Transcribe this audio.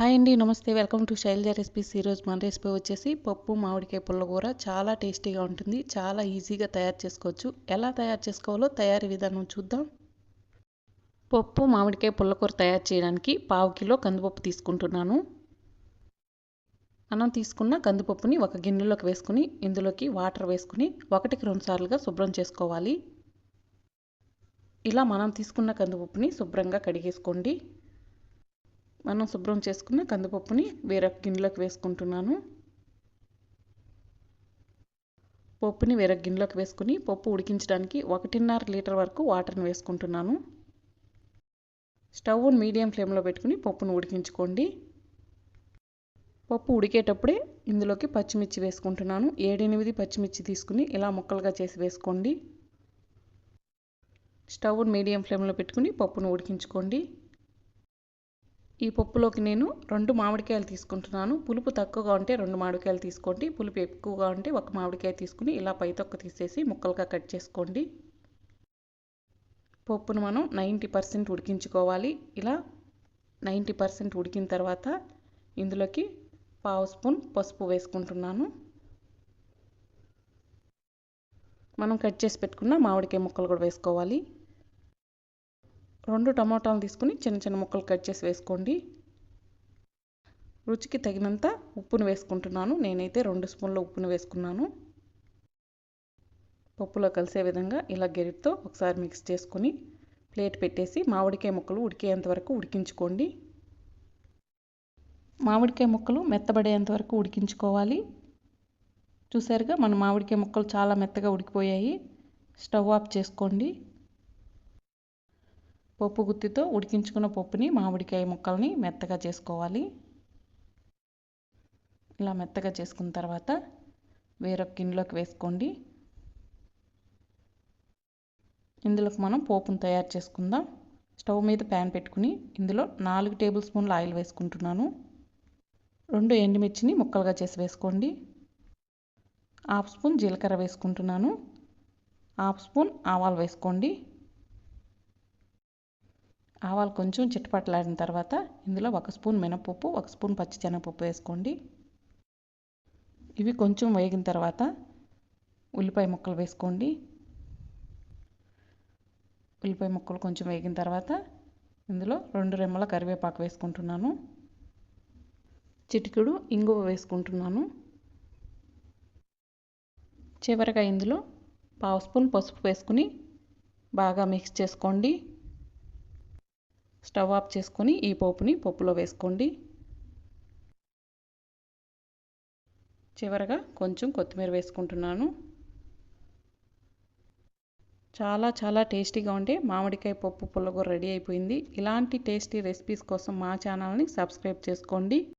Hi అండి నమస్తే. Welcome to Shailaja recipes. ఈరోజు మన రెసిపీ వచ్చేసి పప్పు మామిడికాయ పుల్లకూర చాలా టేస్టీగా ఉంటుంది. చాలా ఈజీగా తయారు చేసుకోవచ్చు. ఎలా తయారు చేసుకోవాలో తయారీ విధానం చూద్దాం. పప్పు మామిడికాయ పుల్లకూర తయారు చేయడానికి పావు కిలో కందిపప్పు తీసుకుంటున్నాను. మనం తీసుకున్న కందిపప్పుని ఒక గిన్నెలోకి వేసుకుని ఇందులోకి వాటర్ వేసుకుని ఒకటికి రెండు సార్లుగా శుభ్రం చేసుకోవాలి. ఇలా మనం తీసుకున్న కందిపప్పుని శుభ్రంగా కడిగేసుకోండి. మనం శుభ్రం చేసుకున్న కందిపప్పుని వేరొక గిన్నెలోకి వేసుకుంటున్నాను. పప్పుని వేరొక గిన్నెలోకి వేసుకుని పప్పు ఉడికించడానికి ఒకటిన్నర లీటర్ వరకు వాటర్ని వేసుకుంటున్నాను. స్టవ్ మీడియం ఫ్లేమ్లో పెట్టుకుని పప్పును ఉడికించుకోండి. పప్పు ఉడికేటప్పుడే ఇందులోకి పచ్చిమిర్చి వేసుకుంటున్నాను. ఏడెనిమిది పచ్చిమిర్చి తీసుకుని ఇలా ముక్కలుగా చేసి వేసుకోండి. స్టవ్ మీడియం ఫ్లేమ్లో పెట్టుకుని పప్పును ఉడికించుకోండి. ఈ పప్పులోకి నేను రెండు మామిడికాయలు తీసుకుంటున్నాను. పులుపు తక్కువగా ఉంటే రెండు మామిడికాయలు తీసుకోండి. పులుపు ఎక్కువగా ఉంటే ఒక మామిడికాయ తీసుకుని ఇలా పైతొక్క తీసేసి ముక్కలుగా కట్ చేసుకోండి. పప్పును మనం నైంటీ పర్సెంట్ ఉడికించుకోవాలి. ఇలా నైంటీ పర్సెంట్ ఉడికిన తర్వాత ఇందులోకి పావు స్పూన్ పసుపు వేసుకుంటున్నాను. మనం కట్ చేసి పెట్టుకున్న మామిడికాయ ముక్కలు కూడా వేసుకోవాలి. రెండు టమాటాలు తీసుకుని చిన్న చిన్న ముక్కలు కట్ చేసి వేసుకోండి. రుచికి తగినంత ఉప్పును వేసుకుంటున్నాను. నేనైతే రెండు స్పూన్ల ఉప్పును వేసుకున్నాను. పప్పులో కలిసే విధంగా ఇలా గెరిటితో ఒకసారి మిక్స్ చేసుకొని ప్లేట్ పెట్టేసి మామిడికాయ ముక్కలు ఉడికేంత వరకు ఉడికించుకోండి. మామిడికాయ ముక్కలు మెత్తబడేంత వరకు ఉడికించుకోవాలి. చూసారుగా మన మామిడికాయ ముక్కలు చాలా మెత్తగా ఉడికిపోయాయి. స్టవ్ ఆఫ్ చేసుకోండి. పప్పు గుత్తితో ఉడికించుకున్న పప్పుని మామిడికాయ ముక్కల్ని మెత్తగా చేసుకోవాలి. ఇలా మెత్తగా చేసుకున్న తర్వాత వేరొక గిన్నెలోకి వేసుకోండి. ఇందులోకి మనం పోపును తయారు చేసుకుందాం. స్టవ్ మీద ప్యాన్ పెట్టుకుని ఇందులో నాలుగు టేబుల్ స్పూన్ల ఆయిల్ వేసుకుంటున్నాను. రెండు ఎండుమిర్చిని ముక్కలుగా చేసి వేసుకోండి. హాఫ్ స్పూన్ జీలకర్ర వేసుకుంటున్నాను. హాఫ్ స్పూన్ ఆవాలు వేసుకోండి. ఆవాలు కొంచెం చిట్టపట్లాడిన తర్వాత ఇందులో ఒక స్పూన్ మినపప్పు ఒక స్పూన్ పచ్చిశనగపప్పు వేసుకోండి. ఇవి కొంచెం వేగిన తర్వాత ఉల్లిపాయ ముక్కలు వేసుకోండి. ఉల్లిపాయ ముక్కలు కొంచెం వేగిన తర్వాత ఇందులో రెండు రెమ్మల కరివేపాకు వేసుకుంటున్నాను. చిటికెడు ఇంగువ వేసుకుంటున్నాను. చివరగా ఇందులో పావు స్పూన్ పసుపు వేసుకుని బాగా మిక్స్ చేసుకోండి. స్టవ్ ఆఫ్ చేసుకొని ఈ పోపుని పప్పులో వేసుకోండి. చివరగా కొంచెం కొత్తిమీర వేసుకుంటున్నాను. చాలా చాలా టేస్టీగా ఉండే మామిడికాయ పప్పు పుల్లగూర రెడీ అయిపోయింది. ఇలాంటి టేస్టీ రెసిపీస్ కోసం మా ఛానల్ని సబ్స్క్రైబ్ చేసుకోండి.